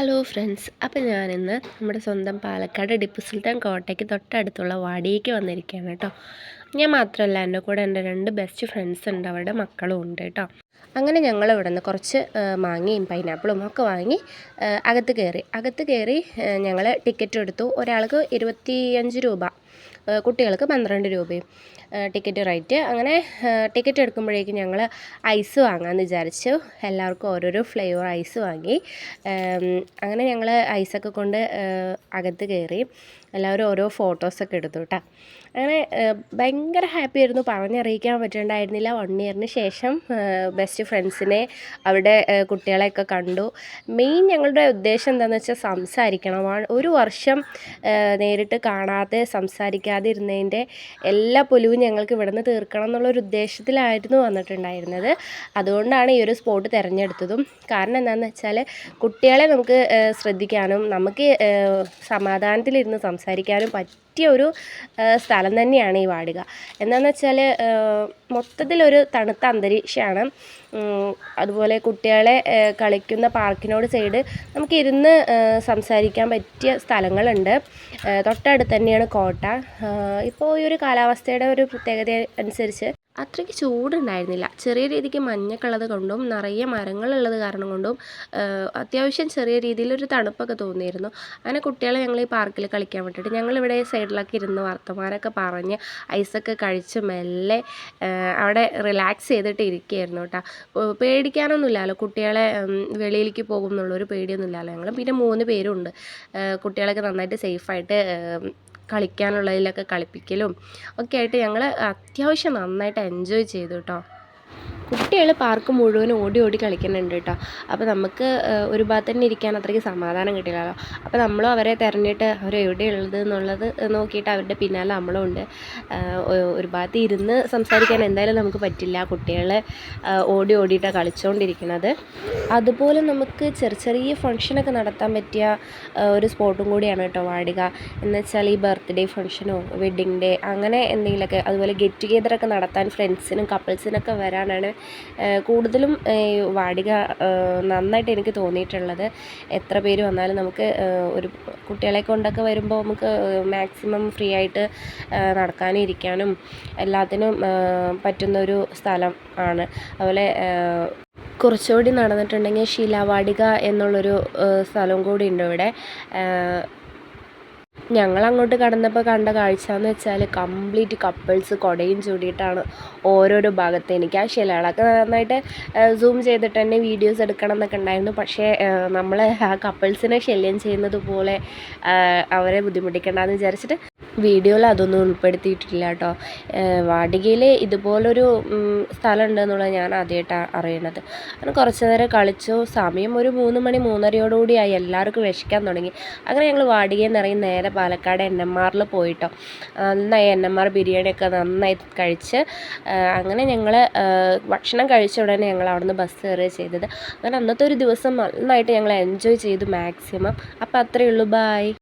Hello friends അപ്പോൾ ഞാനിന്ന് നമ്മുടെ സ്വന്തം പാലക്കാട് ടിപ്പു സുൽത്താൻ കോട്ടയ്ക്ക് തൊട്ടടുത്തുള്ള വാടിയേക്ക് വന്നിരിക്കുകയാണ് കേട്ടോ. ഞാൻ മാത്രമല്ല എന്റെ കൂടെ എന്റെ രണ്ട് ബെസ്റ്റ് ഫ്രണ്ട്സ് ഉണ്ട്. അവരുടെ മക്കളും ഉണ്ട് കേട്ടോ. അങ്ങനെ ഞങ്ങൾ ഇവിടെ നിന്ന് കുറച്ച് മാങ്ങയും പൈനാപ്പിളും ഒക്കെ വാങ്ങി അകത്ത് കയറി. അകത്ത് കയറി ഞങ്ങൾ ടിക്കറ്റ് എടുത്തു. ഒരാൾക്ക് ഇരുപത്തിയഞ്ച് രൂപ. കുട്ടികൾക്ക് പന്ത്രണ്ട് രൂപയും ടിക്കറ്റ് റേറ്റ്. അങ്ങനെ ടിക്കറ്റ് എടുക്കുമ്പോഴേക്കും ഞങ്ങൾ ഐസ് വാങ്ങാമെന്ന് വിചാരിച്ചു. എല്ലാവർക്കും ഓരോരോ ഫ്ലേവർ ഐസ് വാങ്ങി. അങ്ങനെ ഞങ്ങൾ ഐസൊക്കെ കൊണ്ട് അകത്ത് കയറി എല്ലാവരും ഓരോ ഫോട്ടോസൊക്കെ എടുത്തു കേട്ടോ അങ്ങനെ ഭയങ്കര ഹാപ്പി ആയിരുന്നു പറഞ്ഞറിയിക്കാൻ പറ്റുന്നുണ്ടായിരുന്നില്ല വൺ ഇയറിന് ശേഷം ബെസ്റ്റ് ഫ്രണ്ട്സിനെ അവിടെ കുട്ടികളെയൊക്കെ കണ്ടു. മെയിൻ ഞങ്ങളുടെ ഉദ്ദേശം എന്താണെന്ന് വെച്ചാൽ സംസാരിക്കണം. ഒരു വർഷം നേരിട്ട് കാണാതെ സംസാരിക്കാതെ ഇരുന്നതിന്റെ എല്ലാ പൊലിവും ഞങ്ങൾക്ക് ഇവിടെ നിന്ന് തീർക്കണം എന്നുള്ളൊരു ഉദ്ദേശത്തിലായിരുന്നു വന്നിട്ടുണ്ടായിരുന്നത്. അതുകൊണ്ടാണ് ഈ ഒരു സ്പോട്ട് തിരഞ്ഞെടുത്തതും. കാരണം എന്താണെന്ന് വെച്ചാൽ കുട്ടികളെ നമുക്ക് ശ്രദ്ധിക്കാനും നമുക്ക് സമാധാനത്തിലിരുന്ന് സംസാരിക്കാനും പറ്റിയ ഒരു സ്ഥലം തന്നെയാണ് ഈ വാടുക. എന്താണെന്ന് വെച്ചാൽ മൊത്തത്തിലൊരു തണുത്ത അന്തരീക്ഷമാണ്. അതുപോലെ കുട്ടികളെ കളിക്കുന്ന പാർക്കിനോട് സൈഡ് നമുക്ക് ഇരുന്ന് സംസാരിക്കാൻ പറ്റിയ സ്ഥലങ്ങളുണ്ട്. തൊട്ടടുത്ത് തന്നെയാണ് കോട്ട. ഇപ്പോൾ ഈ ഒരു കാലാവസ്ഥയുടെ ഒരു പ്രത്യേകത അനുസരിച്ച് അത്രയ്ക്ക് ചൂടുണ്ടായിരുന്നില്ല. ചെറിയ രീതിക്ക് മഞ്ഞൊക്കെ കൊണ്ടും നിറയെ മരങ്ങളുള്ളത് കാരണം കൊണ്ടും അത്യാവശ്യം ചെറിയ രീതിയിലൊരു തണുപ്പൊക്കെ തോന്നിയിരുന്നു. അങ്ങനെ കുട്ടികളെ ഞങ്ങൾ ഈ പാർക്കിൽ കളിക്കാൻ വിട്ടിട്ട് ഞങ്ങളിവിടെ സൈഡിലൊക്കെ ഇരുന്ന് വർത്തമാനമൊക്കെ പറഞ്ഞ് ഐസൊക്കെ കഴിച്ച് മെല്ലെ അവിടെ റിലാക്സ് ചെയ്തിട്ട് ഇരിക്കുകയായിരുന്നു കേട്ടോ. പേടിക്കാനൊന്നുമില്ലല്ലോ. കുട്ടികളെ വെളിയിലേക്ക് പോകും എന്നുള്ളൊരു പേടിയൊന്നുമില്ലല്ലോ ഞങ്ങൾ. പിന്നെ മൂന്ന് പേരുണ്ട്. കുട്ടികളൊക്കെ നന്നായിട്ട് സേഫായിട്ട് കളിക്കാനുള്ളതിലൊക്കെ കളിപ്പിക്കലും ഒക്കെ ആയിട്ട് ഞങ്ങൾ അത്യാവശ്യം നന്നായിട്ട് എൻജോയ് ചെയ്തു കേട്ടോ കുട്ടികൾ പാർക്ക് മുഴുവനും ഓടി ഓടി കളിക്കുന്നുണ്ട് കേട്ടോ അപ്പോൾ നമുക്ക് ഒരു ഭാഗത്ത് തന്നെ ഇരിക്കാൻ അത്രയ്ക്ക് സമാധാനം കിട്ടില്ലല്ലോ അപ്പോൾ നമ്മളും അവരെ തിരഞ്ഞിട്ട് അവർ എവിടെയുള്ളത് എന്നുള്ളത് നോക്കിയിട്ട് അവരുടെ പിന്നാലെ നമ്മളും ഉണ്ട്. ഒരു ഭാഗത്ത് ഇരുന്ന് സംസാരിക്കാൻ എന്തായാലും നമുക്ക് പറ്റില്ല. കുട്ടികൾ ഓടി ഓടിയിട്ടാണ് കളിച്ചുകൊണ്ടിരിക്കുന്നത് അതുപോലെ നമുക്ക് ചെറിയ ചെറിയ ഫങ്ഷനൊക്കെ നടത്താൻ പറ്റിയ ഒരു സ്പോട്ടും കൂടിയാണ് കേട്ടോ വാടിക. എന്ന് വെച്ചാൽ ഈ ബർത്ത്ഡേ ഫങ്ഷനോ വെഡ്ഡിങ് ഡേ അങ്ങനെ എന്തെങ്കിലുമൊക്കെ അതുപോലെ ഗെറ്റ് ടുഗെദറൊക്കെ നടത്താൻ ഫ്രണ്ട്സിനും കപ്പിൾസിനൊക്കെ വരാനാണ് കൂടുതലും വാടിക നന്നായിട്ട് എനിക്ക് തോന്നിയിട്ടുള്ളത് എത്ര പേര് വന്നാലും നമുക്ക് ഒരു കുട്ടികളെ കൊണ്ടൊക്കെ വരുമ്പോൾ നമുക്ക് മാക്സിമം ഫ്രീ ആയിട്ട് നടക്കാനും ഇരിക്കാനും എല്ലാത്തിനും പറ്റുന്നൊരു സ്ഥലം ആണ്. അതുപോലെ കുറച്ചുകൂടി നടന്നിട്ടുണ്ടെങ്കിൽ ശിലാവാടിക എന്നുള്ളൊരു സ്ഥലവും കൂടി ഉണ്ട് ഇവിടെ. ഞങ്ങൾ അങ്ങോട്ട് കടന്നപ്പോൾ കണ്ട കാഴ്ച എന്ന് വെച്ചാൽ കംപ്ലീറ്റ് കപ്പിൾസ് കുടയും ചൂടിയിട്ടാണ് ഓരോരോ ഭാഗത്ത്. എനിക്ക് ആ ശിലകളൊക്കെ നന്നായിട്ട് സൂം ചെയ്തിട്ട് തന്നെ വീഡിയോസ് എടുക്കണം എന്നൊക്കെ ഉണ്ടായിരുന്നു. പക്ഷേ നമ്മൾ ആ കപ്പിൾസിനെ ശല്യം ചെയ്യുന്നത് പോലെ അവരെ ബുദ്ധിമുട്ടിക്കേണ്ടെന്ന് വിചാരിച്ചിട്ട് വീഡിയോയിൽ അതൊന്നും ഉൾപ്പെടുത്തിയിട്ടില്ല കേട്ടോ. വാടികയിൽ ഇതുപോലൊരു സ്ഥലം ഉണ്ടെന്നുള്ളത് ഞാൻ ആദ്യമായിട്ടാണ് അറിയണത്. അങ്ങനെ കുറച്ച് നേരം കളിച്ചു. സമയം ഒരു മൂന്ന് മണി മൂന്നരയോടുകൂടിയായി. എല്ലാവർക്കും വിശക്കാൻ തുടങ്ങി. അങ്ങനെ ഞങ്ങൾ വാടികയിൽ നിന്ന് ഇറങ്ങി നേരെ പാലക്കാട് എൻ എം ആറിൽ പോയിട്ടോ. നന്നായി എൻ എം ആർ ബിരിയാണിയൊക്കെ നന്നായി കഴിച്ച് അങ്ങനെ ഞങ്ങൾ ഭക്ഷണം കഴിച്ച ഉടനെ ഞങ്ങൾ അവിടുന്ന് ബസ് കയറുക ചെയ്തത്. അങ്ങനെ അന്നത്തെ ഒരു ദിവസം നന്നായിട്ട് ഞങ്ങൾ എൻജോയ് ചെയ്തു മാക്സിമം അപ്പോൾ അത്രയേ ഉള്ളൂ. ബായ്